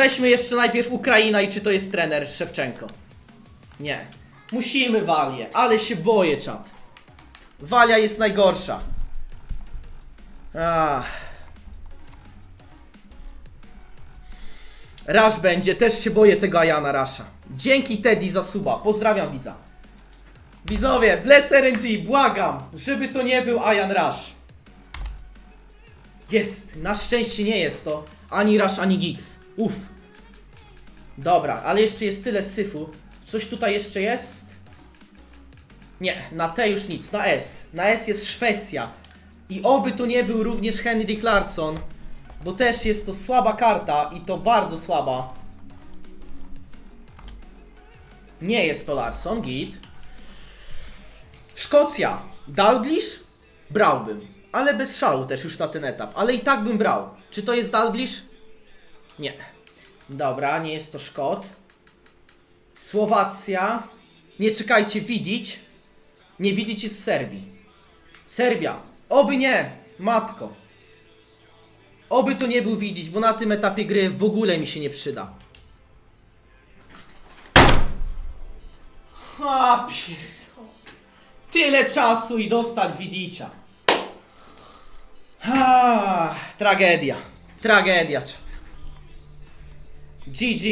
Weźmy jeszcze najpierw Ukraina i czy to jest trener Szewczenko. Nie. Musimy Walię, ale się boję, czat. Walia jest najgorsza. Ach. Rasz będzie, też się boję tego Ajana Rasha. Dzięki Teddy za suba, pozdrawiam widza. Widzowie, bless RNG, błagam, żeby to nie był Ajan Rush. Jest, na szczęście nie jest to ani Rush, ani Gix. Uff. Dobra, ale jeszcze jest tyle syfu. Coś tutaj jeszcze jest? Nie, na T już nic, na S. Na S jest Szwecja. I oby to nie był również Henry Larsson, bo też jest to słaba karta i to bardzo słaba. Nie jest to Larsson, git. Szkocja. Dalglish? Brałbym. Ale bez szału też już na ten etap. Ale i tak bym brał. Czy to jest Dalglish? Nie. Dobra, nie jest to Szkot. Słowacja. Nie czekajcie, widzieć. Nie widzieć jest Serbii. Serbia. Oby nie. Matko. Oby to nie był widzieć, bo na tym etapie gry w ogóle mi się nie przyda. A pierdol. Tyle czasu i dostać widzicia. Ah, tragedia. Tragedia, czat. GG.